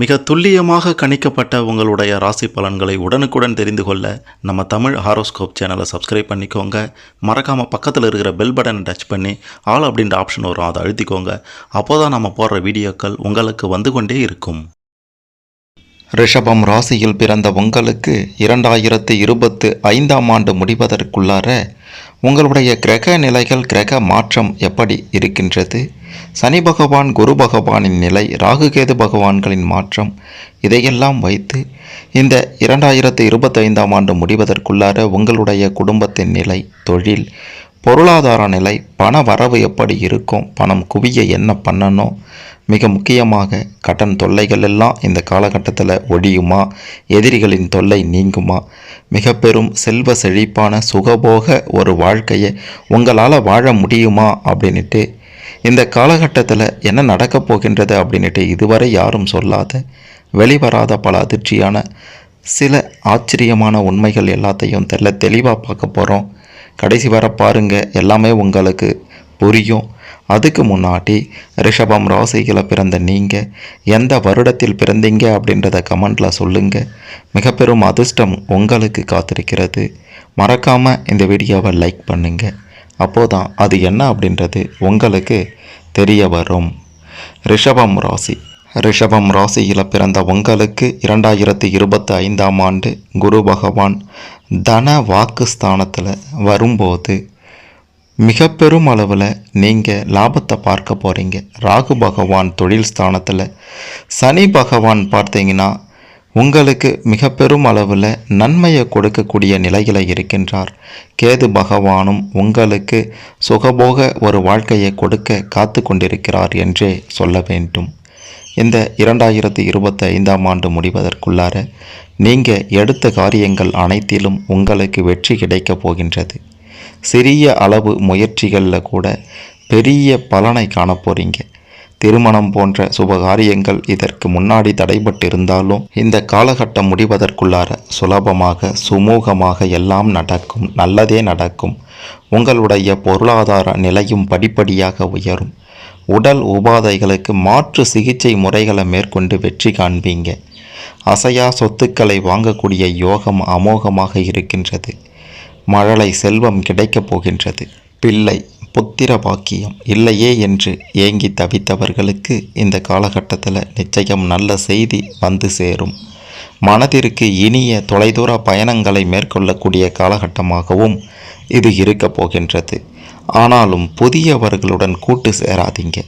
மிக துல்லியமாக கணிக்கப்பட்ட உங்களுடைய ராசி பலன்களை உடனுக்குடன் தெரிந்து கொள்ள நம்ம தமிழ் ஹாரோஸ்கோப் சேனலை சப்ஸ்கிரைப் பண்ணிக்கோங்க. மறக்காமல் பக்கத்தில் இருக்கிற பெல் பட்டனை டச் பண்ணி ஆல் அப்படின்ற ஆப்ஷன் வரும் அதை அழுத்திக்கோங்க. அப்போ தான் நம்ம போடுற வீடியோக்கள் உங்களுக்கு வந்து கொண்டே இருக்கும். ரிஷபம் ராசியில் பிறந்த உங்களுக்கு இரண்டாயிரத்து இருபத்து ஐந்தாம் ஆண்டு முடிவதற்குள்ளார உங்களுடைய கிரக நிலைகள் கிரக மாற்றம் எப்படி இருக்கின்றது? சனி பகவான் குரு பகவானின் நிலை ராகுகேது பகவான்களின் மாற்றம் இதையெல்லாம் வைத்து இந்த இரண்டாயிரத்து இருபத்தைந்தாம் ஆண்டு முடிவதற்குள்ளார உங்களுடைய குடும்பத்தின் நிலை தொழில் பொருளாதார நிலை பண வரவு எப்படி இருக்கும் பணம் குவிய என்ன பண்ணணும் மிக முக்கியமாக கடன் தொல்லைகள் எல்லாம் இந்த காலகட்டத்தில் ஒழியுமா எதிரிகளின் தொல்லை நீங்குமா மிக பெரும் செல்வ செழிப்பான சுகபோக ஒரு வாழ்க்கையை உங்களால் வாழ முடியுமா அப்படின்ட்டு இந்த காலகட்டத்தில் என்ன நடக்கப் போகின்றது அப்படின்ட்டு இதுவரை யாரும் சொல்லாத வெளிவராத பல அதிர்ச்சியான சில ஆச்சரியமான உண்மைகள் எல்லாத்தையும் தெல்ல தெளிவாக பார்க்க போகிறோம் கடைசி வர பாருங்க எல்லாமே உங்களுக்கு புரியும். அதுக்கு முன்னாடி ரிஷபம் ராசிகளை பிறந்த நீங்கள் எந்த வருடத்தில் பிறந்தீங்க அப்படின்றத கமெண்டில் சொல்லுங்கள் மிக பெரும் அதிர்ஷ்டம் உங்களுக்கு காத்திருக்கிறது. மறக்காமல் இந்த வீடியோவை லைக் பண்ணுங்கள் அப்போதான் அது என்ன அப்படின்றது உங்களுக்கு தெரிய வரும். ரிஷபம் ராசி. ரிஷபம் ராசியில் பிறந்த உங்களுக்கு இரண்டாயிரத்தி இருபத்தி ஐந்தாம் ஆண்டு குரு பகவான் தன வாக்கு ஸ்தானத்தில் வரும்போது மிக பெரும் அளவில் நீங்கள் லாபத்தை பார்க்க போகிறீங்க ராகு பகவான் தொழில் ஸ்தானத்தில் சனி பகவான் பார்த்தீங்கன்னா உங்களுக்கு மிக பெரும் அளவில் நன்மையை கொடுக்கக்கூடிய நிலையில் இருக்கின்றார். கேது பகவானும் உங்களுக்கு சுகபோக ஒரு வாழ்க்கையை கொடுக்க காத்து கொண்டிருக்கிறார் என்றே சொல்ல வேண்டும். இந்த இரண்டாயிரத்தி இருபத்தி ஐந்தாம் ஆண்டு முடிவதற்குள்ளார நீங்கள் எடுத்த காரியங்கள் அனைத்திலும் உங்களுக்கு வெற்றி கிடைக்கப் போகின்றது. சிறிய அளவு முயற்சிகளில் கூட பெரிய பலனை காணப்போறீங்க திருமணம் போன்ற சுபகாரியங்கள் இதற்கு முன்னாடி தடைபட்டிருந்தாலும் இந்த காலகட்டம் முடிவதற்குள்ளார சுலபமாக சுமூகமாக எல்லாம் நடக்கும் நல்லதே நடக்கும். உங்களுடைய பொருளாதார நிலையும் படிப்படியாக உயரும். உடல் உபாதைகளுக்கு மாற்று சிகிச்சை முறைகளை மேற்கொண்டு வெற்றி காண்பீங்க. அசையா சொத்துக்களை வாங்கக்கூடிய யோகம் அமோகமாக இருக்கின்றது. மழலை செல்வம் கிடைக்கப் போகின்றது. பிள்ளை புத்திர பாக்கியம் இல்லையே என்று ஏங்கி தவித்தவர்களுக்கு இந்த காலகட்டத்தில் நிச்சயம் நல்ல செய்தி வந்து சேரும். மனதிற்கு இனிய தொலைதூர பயணங்களை மேற்கொள்ளக்கூடிய காலகட்டமாகவும் இது இருக்கப் போகின்றது. ஆனாலும் புதியவர்களுடன் கூட்டு சேராதீங்க.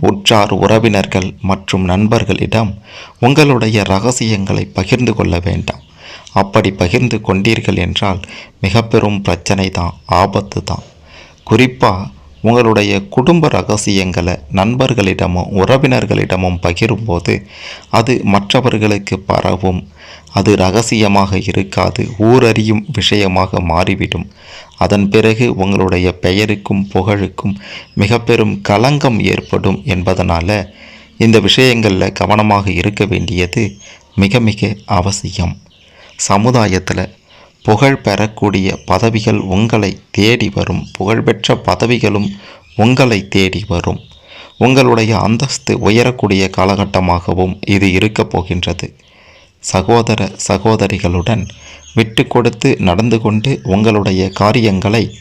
உற்றார் உறவினர்கள் மற்றும் நண்பர்களிடம் உங்களுடைய ரகசியங்களை பகிர்ந்து கொள்ள வேண்டாம். அப்படி பகிர்ந்து கொண்டீர்கள் என்றால் மிக பெரும் பிரச்சனை தான் ஆபத்து தான் குறிப்பாக உங்களுடைய குடும்ப ரகசியங்களை நண்பர்களிடமும் உறவினர்களிடமும் பகிரும்போது அது மற்றவர்களுக்கு பரவும். அது ரகசியமாக இருக்காது ஊரறியும் விஷயமாக மாறிவிடும். அதன் பிறகு உங்களுடைய பெயருக்கும் புகழுக்கும் மிக பெரும் களங்கம் ஏற்படும் என்பதனால் இந்த விஷயங்களில் கவனமாக இருக்க வேண்டியது மிக மிக அவசியம். சமுதாயத்தில் புகழ் பெறக்கூடிய பதவிகள் உங்களை தேடி வரும். புகழ்பெற்ற பதவிகளும் உங்களை தேடி வரும். உங்களுடைய அந்தஸ்து உயரக்கூடிய காலகட்டமாகவும் இது இருக்கப் போகின்றது. சகோதர சகோதரிகளுடன் விட்டு கொடுத்து நடந்து கொண்டு உங்களுடைய காரியங்களை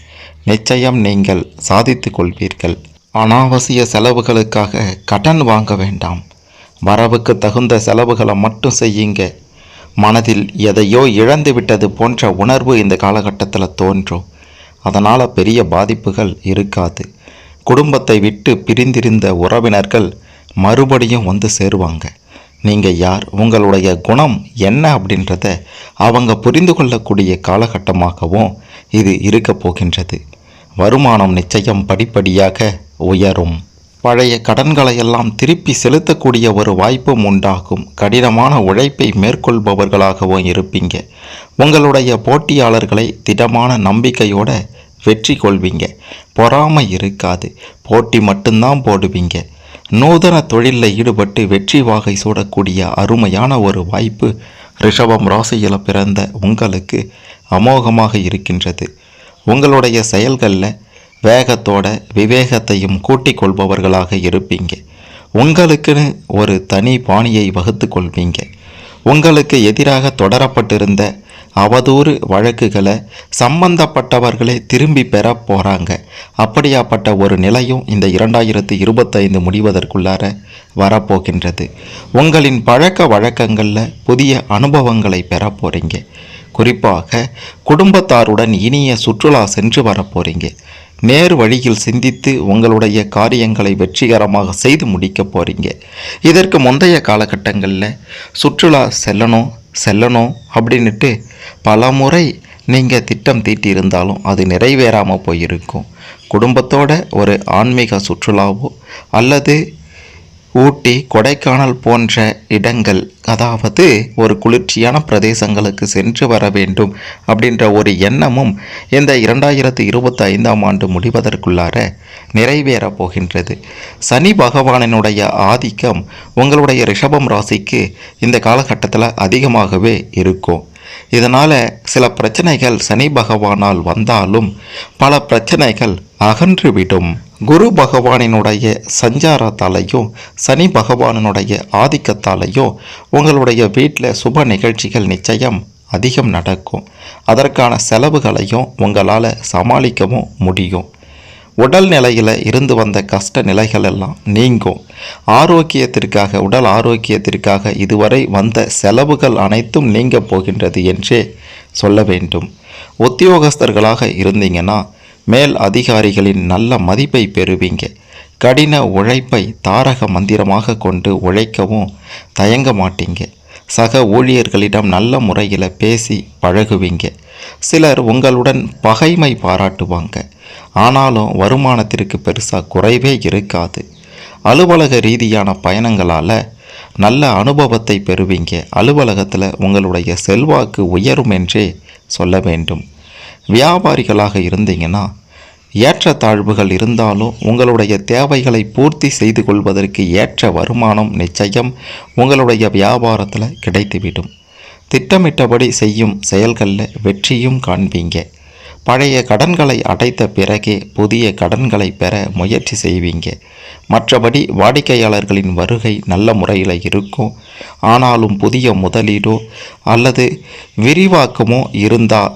நிச்சயம் நீங்கள் சாதித்து கொள்வீர்கள். அனாவசிய செலவுகளுக்காக கடன் வாங்க வேண்டாம். வரவுக்கு தகுந்த செலவுகளை மட்டும் செய்யுங்க. மனதில் எதையோ இழந்து விட்டது போன்ற உணர்வு இந்த காலகட்டத்தில் தோன்றும். அதனால் பெரிய பாதிப்புகள் இருக்காது. குடும்பத்தை விட்டு பிரிந்திருந்த உறவினர்கள் மறுபடியும் வந்து சேருவாங்க. நீங்கள் யார்? உங்களுடைய குணம் என்ன அப்படின்றத அவங்க புரிந்து கொள்ளக்கூடிய காலகட்டமாகவும் இது இருக்கப் போகின்றது. வருமானம் நிச்சயம் படிப்படியாக உயரும். பழைய கடன்களை எல்லாம் திருப்பி செலுத்தக்கூடிய ஒரு வாய்ப்பும் உண்டாகும். கடினமான உழைப்பை மேற்கொள்பவர்களாகவும் இருப்பீங்க. உங்களுடைய போட்டியாளர்களை திடமான நம்பிக்கையோட வெற்றி கொள்வீங்க. பொறாமை இருக்காது. போட்டி மட்டும்தான் போடுவீங்க. நூதன தொழிலில் ஈடுபட்டு வெற்றி வாகை சூடக்கூடிய அருமையான ஒரு வாய்ப்பு ரிஷபம் ராசியில் பிறந்த உங்களுக்கு அமோகமாக இருக்கின்றது. உங்களுடைய செயல்களில் வேகத்தோட விவேகத்தையும் கூட்டிக் கொள்பவர்களாக இருப்பீங்க. உங்களுக்குன்னு ஒரு தனி பாணியை வகுத்து கொள்வீங்க. உங்களுக்கு எதிராக தொடரப்பட்டிருந்த அவதூறு வழக்குகளை சம்பந்தப்பட்டவர்களே திரும்பி பெற போகிறாங்க அப்படியாப்பட்ட ஒரு நிலையும் இந்த இரண்டாயிரத்தி இருபத்தைந்து முடிவதற்குள்ளார வரப்போகின்றது. உங்களின் பழக்க வழக்கங்களில் புதிய அனுபவங்களை பெற போகிறீங்க குறிப்பாக குடும்பத்தாருடன் இனிய சுற்றுலா சென்று வர போகிறீங்க நேர் வழியில் சிந்தித்து உங்களுடைய காரியங்களை வெற்றிகரமாக செய்து முடிக்க போகிறீங்க இதற்கு முந்தைய காலகட்டங்களில் சுற்றுலா செல்லணும் செல்லணும் அப்படின்னுட்டு பல முறை நீங்கள் திட்டம் தீட்டியிருந்தாலும் அது நிறைவேறாமல் போயிருக்கும். குடும்பத்தோட ஒரு ஆன்மீக சுற்றுலாவோ அல்லது ஊட்டி கொடைக்கானல் போன்ற இடங்கள் அதாவது ஒரு குளிர்ச்சியான பிரதேசங்களுக்கு சென்று வர வேண்டும் அப்படின்ற ஒரு எண்ணமும் இந்த இரண்டாயிரத்தி இருபத்தி ஐந்தாம் ஆண்டு முடிவதற்குள்ளார நிறைவேறப் போகின்றது. சனி பகவானினுடைய ஆதிக்கம் உங்களுடைய ரிஷபம் ராசிக்கு இந்த காலகட்டத்தில் அதிகமாகவே இருக்கும். இதனால் சில பிரச்சனைகள் சனி பகவானால் வந்தாலும் பல பிரச்சனைகள் அகன்றுவிடும் குரு பகவானினுடைய சஞ்சாரத்தாலையும் சனி பகவானினுடைய ஆதிக்கத்தாலையும் உங்களுடைய வீட்டில் சுப நிகழ்ச்சிகள் நிச்சயம் அதிகம் நடக்கும். அதற்கான செலவுகளையும் உங்களால் சமாளிக்கவும் முடியும். உடல் நிலையில் இருந்து வந்த கஷ்ட நிலைகள் எல்லாம் நீங்கும். ஆரோக்கியத்திற்காக உடல் ஆரோக்கியத்திற்காக இதுவரை வந்த செலவுகள் அனைத்தும் நீங்க போகின்றது என்றே சொல்ல வேண்டும். உத்தியோகஸ்தர்களாக இருந்தீங்கன்னா மேல் அதிகாரிகளின் நல்ல மதிப்பை பெறுவீங்க. கடின உழைப்பை தாரக மந்திரமாக கொண்டு உழைக்கவும் தயங்க மாட்டீங்க. சக ஊழியர்களிடம் நல்ல முறையில் பேசி பழகுவீங்க. சிலர் உங்களுடன் பகைமை பாராட்டுவாங்க. ஆனாலும் வருமானத்திற்கு பெருசாக குறைவே இருக்காது. அலுவலக ரீதியான பயணங்களால் நல்ல அனுபவத்தை பெறுவீங்க. அலுவலகத்தில் உங்களுடைய செல்வாக்கு உயரும் என்றே சொல்ல வேண்டும். வியாபாரிகளாக இருந்தீங்கன்னா ஏற்றத்தாழ்வுகள் இருந்தாலும் உங்களுடைய தேவைகளை பூர்த்தி செய்து கொள்வதற்கு ஏற்ற வருமானம் நிச்சயம் உங்களுடைய வியாபாரத்தில் கிடைத்துவிடும். திட்டமிட்டபடி செய்யும் செயல்களில் வெற்றியும் காண்பீங்க. பழைய கடன்களை அடைத்த பிறகே புதிய கடன்களை பெற முயற்சி செய்வீங்க. மற்றபடி வாடிக்கையாளர்களின் வருகை நல்ல முறையில் இருக்கும். ஆனாலும் புதிய முதலீடோ அல்லது விரிவாக்கமோ இருந்தால்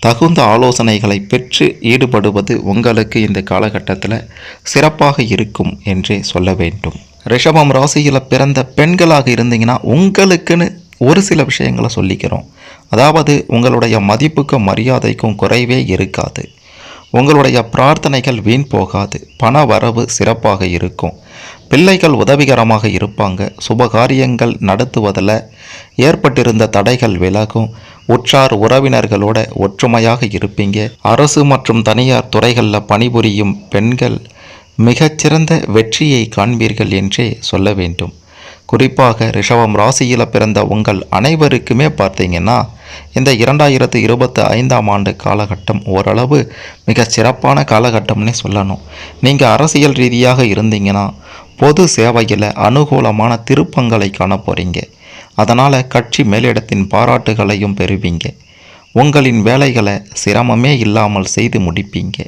தகுந்த ஆலோசனைகளை பெற்று ஈடுபடுவது உங்களுக்கு இந்த காலகட்டத்தில் சிறப்பாக இருக்கும் என்றே சொல்ல வேண்டும். ரிஷபம் ராசியில் பிறந்த பெண்களாக இருந்தீங்கன்னா உங்களுக்குன்னு ஒரு சில விஷயங்களை சொல்லிக்கிறோம். அதாவது உங்களுடைய மதிப்புக்கும் மரியாதைக்கும் குறைவே இருக்காது. உங்களுடைய பிரார்த்தனைகள் வீண் போகாது. பண வரவு சிறப்பாக இருக்கும். பிள்ளைகள் உதவிகரமாக இருப்பாங்க. சுபகாரியங்கள் நடத்துவதில் ஏற்பட்டிருந்த தடைகள் விலகும். உற்றார் உறவினர்களோட ஒற்றுமையாக இருப்பீங்க. அரசு மற்றும் தனியார் துறைகளில் பணிபுரியும் பெண்கள் மிகச்சிறந்த வெற்றியை காண்பீர்கள் என்றே சொல்ல வேண்டும். குறிப்பாக ரிஷவம் ராசியில் பிறந்த உங்கள் அனைவருக்குமே பார்த்தீங்கன்னா இந்த இரண்டாயிரத்து இருபத்தி ஐந்தாம் ஆண்டு காலகட்டம் ஓரளவு மிக சிறப்பான காலகட்டம்னே சொல்லணும். நீங்கள் அரசியல் ரீதியாக இருந்தீங்கன்னா பொது சேவையில் அனுகூலமான திருப்பங்களை காண போகிறீங்க அதனால் கட்சி மேலிடத்தின் பாராட்டுகளையும் பெறுவீங்க. உங்களின் வேலைகளை சிரமமே இல்லாமல் செய்து முடிப்பீங்க.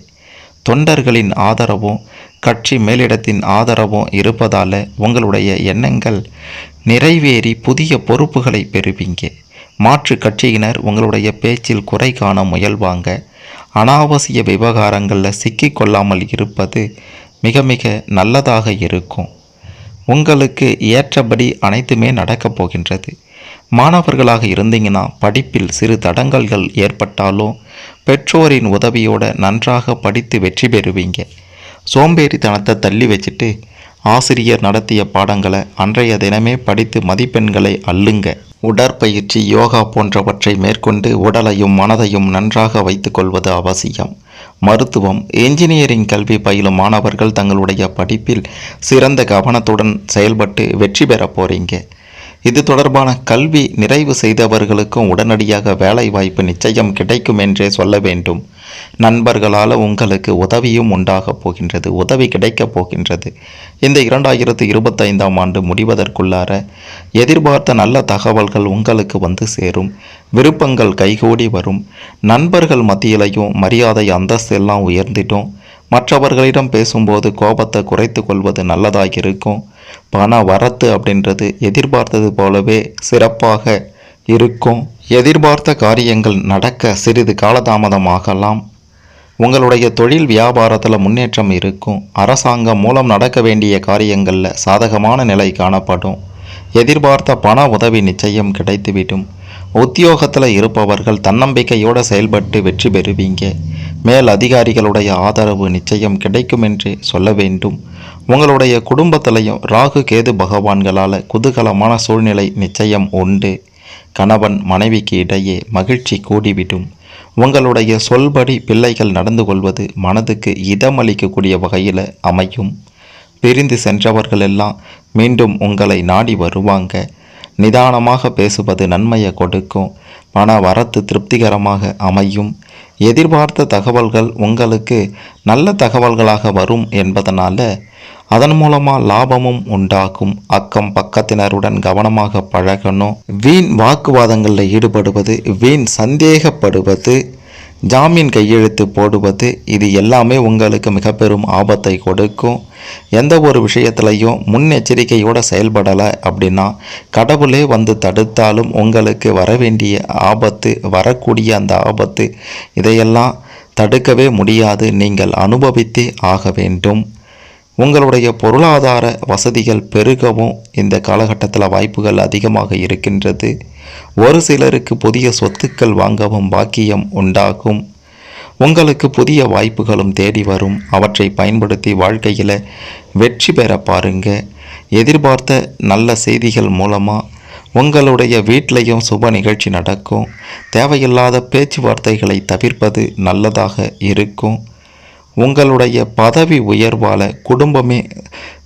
தொண்டர்களின் ஆதரவும் கட்சி மேலிடத்தின் ஆதரவும் இருப்பதால் உங்களுடைய எண்ணங்கள் நிறைவேறி புதிய பொறுப்புகளை பெறுவீங்க. மாற்று கட்சியினர் உங்களுடைய பேச்சில் குறை காண முயல்வாங்க. அனாவசிய விவகாரங்களில் சிக்கிக்கொள்ளாமல் இருப்பது மிக மிக நல்லதாக இருக்கும். உங்களுக்கு ஏற்றபடி அனைத்துமே நடக்கப் போகின்றது. மாணவர்களாக இருந்தீங்கன்னா படிப்பில் சிறு தடங்கல்கள் ஏற்பட்டாலும் பெற்றோரின் உதவியோட நன்றாக படித்து வெற்றி பெறுவீங்க. சோம்பேறித்தனத்தை தள்ளி வச்சுட்டு ஆசிரியர் நடத்திய பாடங்களை அன்றைய தினமே படித்து மதிப்பெண்களை அள்ளுங்க. உடற்பயிற்சி யோகா போன்றவற்றை மேற்கொண்டு உடலையும் மனதையும் நன்றாக வைத்துக்கொள்வது அவசியம். மருத்துவம் என்ஜினியரிங் கல்வி பயிலும் மாணவர்கள் தங்களுடைய படிப்பில் சிறந்த கவனத்துடன் செயல்பட்டு வெற்றி பெற போறீங்க. இது தொடர்பான கல்வி நிறைவு செய்தவர்களுக்கும் உடனடியாக வேலை வாய்ப்பு நிச்சயம் கிடைக்கும் என்றே சொல்ல வேண்டும். நண்பர்களால் உங்களுக்கு உதவியும் உண்டாகப் போகின்றது உதவி கிடைக்கப் போகின்றது. இந்த இரண்டாயிரத்து இருபத்தைந்தாம் ஆண்டு முடிவதற்குள்ளார எதிர்பார்த்த நல்ல தகவல்கள் உங்களுக்கு வந்து சேரும். விருப்பங்கள் கைகூடி வரும். நண்பர்கள் மத்தியிலையும் மரியாதை அந்தஸ்து எல்லாம் உயர்ந்திட்டும் மற்றவர்களிடம் பேசும்போது கோபத்தை குறைத்து கொள்வது நல்லதாக இருக்கும் பண வரத்து அப்படின்றது எதிர்பார்த்தது போலவே சிறப்பாக இருக்கும். எதிர்பார்த்த காரியங்கள் நடக்க சிறிது காலதாமதமாகலாம். உங்களுடைய தொழில் வியாபாரத்தில் முன்னேற்றம் இருக்கும். அரசாங்கம் மூலம் நடக்க வேண்டிய காரியங்களில் சாதகமான நிலை காணப்படும். எதிர்பார்த்த பண உதவி நிச்சயம் கிடைத்துவிடும். உத்தியோகத்தில் இருப்பவர்கள் தன்னம்பிக்கையோடு செயல்பட்டு வெற்றி பெறுவீங்க. மேல் அதிகாரிகளுடைய ஆதரவு நிச்சயம் கிடைக்கும் என்று சொல்ல வேண்டும். உங்களுடைய குடும்பத்திலையும் ராகு கேது பகவான்களால் குதூகலமான சூழ்நிலை நிச்சயம் உண்டு. கணவன் மனைவிக்கு இடையே மகிழ்ச்சி கூடிவிடும். உங்களுடைய சொல்படி பிள்ளைகள் நடந்து கொள்வது மனதுக்கு இதமளிக்கக்கூடிய வகையில் அமையும். பிரிந்து சென்றவர்கள் எல்லாம் மீண்டும் உங்களை நாடி வருவாங்க. நிதானமாக பேசுவது நன்மையை கொடுக்கும். பண வரத்து திருப்திகரமாக அமையும். எதிர்பார்த்த தகவல்கள் உங்களுக்கு நல்ல தகவல்களாக வரும் என்பதனால் அதன் மூலமாக லாபமும் உண்டாகும். அக்கம் பக்கத்தினருடன் கவனமாக பழகணும். வீண் வாக்குவாதங்களில் ஈடுபடுவது வீண் சந்தேகப்படுவது ஜாமீன் கையெழுத்து போடுவது இது எல்லாமே உங்களுக்கு மிக பெரும் ஆபத்தை கொடுக்கும். எந்த ஒரு விஷயத்துலையும் முன்னெச்சரிக்கையோடு செயல்படலை அப்படின்னா கடவுளே வந்து தடுத்தாலும் உங்களுக்கு வர வேண்டிய ஆபத்து வரக்கூடிய அந்த ஆபத்து இதையெல்லாம் தடுக்கவே முடியாது. நீங்கள் அனுபவித்தே ஆக வேண்டும். உங்களுடைய பொருளாதார வசதிகள் பெருகவும் இந்த காலகட்டத்தில் வாய்ப்புகள் அதிகமாக இருக்கின்றது. ஒரு சிலருக்கு புதிய சொத்துக்கள் வாங்கவும் பாக்கியம் உண்டாகும். உங்களுக்கு புதிய வாய்ப்புகளும் தேடி வரும். அவற்றை பயன்படுத்தி வாழ்க்கையில் வெற்றி பெற பாருங்க. எதிர்பார்த்த நல்ல செய்திகள் மூலமாக உங்களுடைய வீட்டிலையும் சுப நிகழ்ச்சி நடக்கும். தேவையில்லாத பேச்சுவார்த்தைகளை தவிர்ப்பது நல்லதாக இருக்கும். உங்களுடைய பதவி உயர்வால் குடும்பமே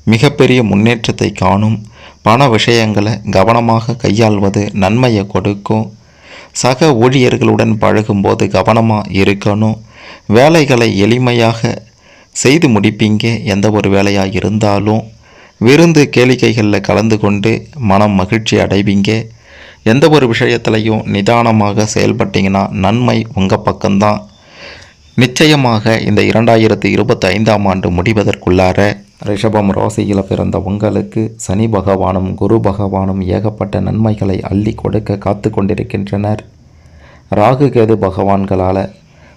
மிகப்பெரிய முன்னேற்றத்தை காணும். பண விஷயங்களை கவனமாக கையாள்வது நன்மையை கொடுக்கும். சக ஊழியர்களுடன் பழகும்போது கவனமாக இருக்கணும். வேலைகளை எளிமையாக செய்து முடிப்பீங்க எந்த ஒரு வேலையாக இருந்தாலும். விருந்து கேளிக்கைகளில் கலந்து கொண்டு மனம் மகிழ்ச்சி அடைவீங்க. எந்த ஒரு விஷயத்துலையும் நிதானமாக செயல்பட்டீங்கன்னா நன்மை உங்கள் பக்கம்தான். நிச்சயமாக இந்த இரண்டாயிரத்தி இருபத்தி ஐந்தாம் ஆண்டு முடிவதற்குள்ளார ரிஷபம் ராசியில் பிறந்த உங்களுக்கு சனி பகவானும் குரு பகவானும் ஏகப்பட்ட நன்மைகளை அள்ளி கொடுக்க காத்து கொண்டிருக்கின்றனர். ராகு கேது பகவான்களால்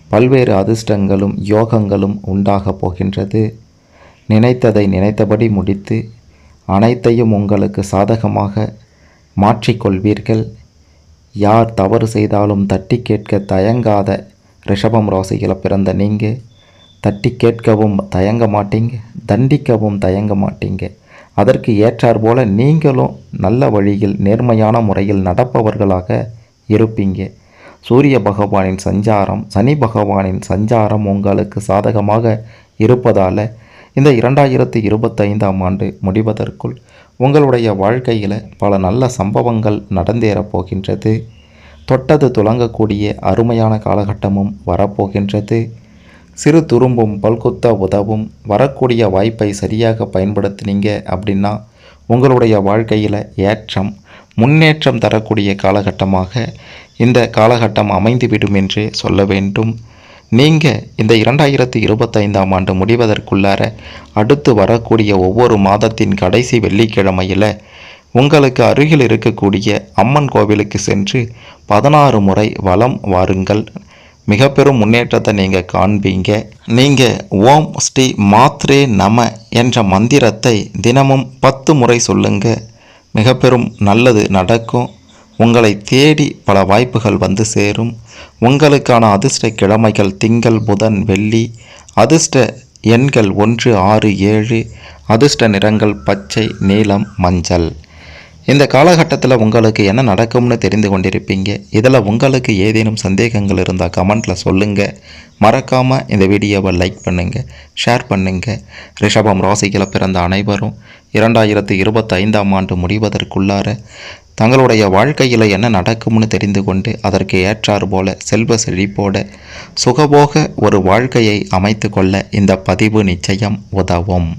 பல்வேறு அதிர்ஷ்டங்களும் யோகங்களும் உண்டாகப் போகின்றது. நினைத்ததை நினைத்தபடி முடித்து அனைத்தையும் உங்களுக்கு சாதகமாக மாற்றிக்கொள்வீர்கள் யார் தவறு செய்தாலும் தட்டி கேட்க தயங்காத ரிஷபம் ராசியில் பிறந்த நீங்கள் தட்டி கேட்கவும் தயங்க மாட்டீங்க. தண்டிக்கவும் தயங்க மாட்டீங்க. அதற்கு ஏற்றார் போல நீங்களும் நல்ல வழியில் நேர்மையான முறையில் நடப்பவர்களாக இருப்பீங்க. சூரிய பகவானின் சஞ்சாரம் சனி பகவானின் சஞ்சாரம் உங்களுக்கு சாதகமாக இருப்பதால் இந்த இரண்டாயிரத்தி இருபத்தைந்தாம் ஆண்டு முடிவதற்குள் உங்களுடைய வாழ்க்கையில் பல நல்ல சம்பவங்கள் நடந்தேறப் போகின்றது. தொட்டது துலங்கக்கூடிய அருமையான காலகட்டமும் வரப்போகின்றது. சிறு துரும்பும் பல்குத்த உதவும் வரக்கூடிய வாய்ப்பை சரியாக பயன்படுத்தினீங்க அப்படின்னா உங்களுடைய வாழ்க்கையில் ஏற்றம் முன்னேற்றம் தரக்கூடிய காலகட்டமாக இந்த காலகட்டம் அமைந்துவிடும் என்று சொல்ல வேண்டும். நீங்கள் இந்த இரண்டாயிரத்தி இருபத்தைந்தாம் ஆண்டு முடிவதற்குள்ளார அடுத்து வரக்கூடிய ஒவ்வொரு மாதத்தின் கடைசி வெள்ளிக்கிழமையில் உங்களுக்கு அருகில் இருக்கக்கூடிய அம்மன் கோவிலுக்கு சென்று பதினாறு முறை வலம் வாருங்கள். மிக பெரும் முன்னேற்றத்தை நீங்கள் காண்பீங்க. நீங்கள் ஓம் ஸ்ரீ மாத்ரே நம என்ற மந்திரத்தை தினமும் பத்து முறை சொல்லுங்க. மிக பெரும் நல்லது நடக்கும். உங்களை தேடி பல வாய்ப்புகள் வந்து சேரும். உங்களுக்கான அதிர்ஷ்ட கிழமைகள் திங்கள் புதன் வெள்ளி அதிர்ஷ்ட எண்கள் ஒன்று ஆறு ஏழு அதிர்ஷ்ட நிறங்கள் பச்சை நீலம் மஞ்சள். இந்த காலகட்டத்தில் உங்களுக்கு என்ன நடக்கும்னு தெரிந்து கொண்டிருப்பீங்க? இதில் உங்களுக்கு ஏதேனும் சந்தேகங்கள் இருந்தால் கமெண்ட்டில் சொல்லுங்கள் மறக்காமல் இந்த வீடியோவை லைக் பண்ணுங்கள் ஷேர் பண்ணுங்கள் ரிஷபம் ராசியில் பிறந்த அனைவரும் இரண்டாயிரத்து இருபத்தைந்தாம் ஆண்டு முடிவதற்குள்ளார தங்களுடைய வாழ்க்கையில் என்ன நடக்கும்னு தெரிந்து கொண்டு அதற்கு ஏற்றாறு போல செல்வ செழிப்போட சுகபோக ஒரு வாழ்க்கையை அமைத்து கொள்ள இந்த பதிவு நிச்சயம் உதவும்.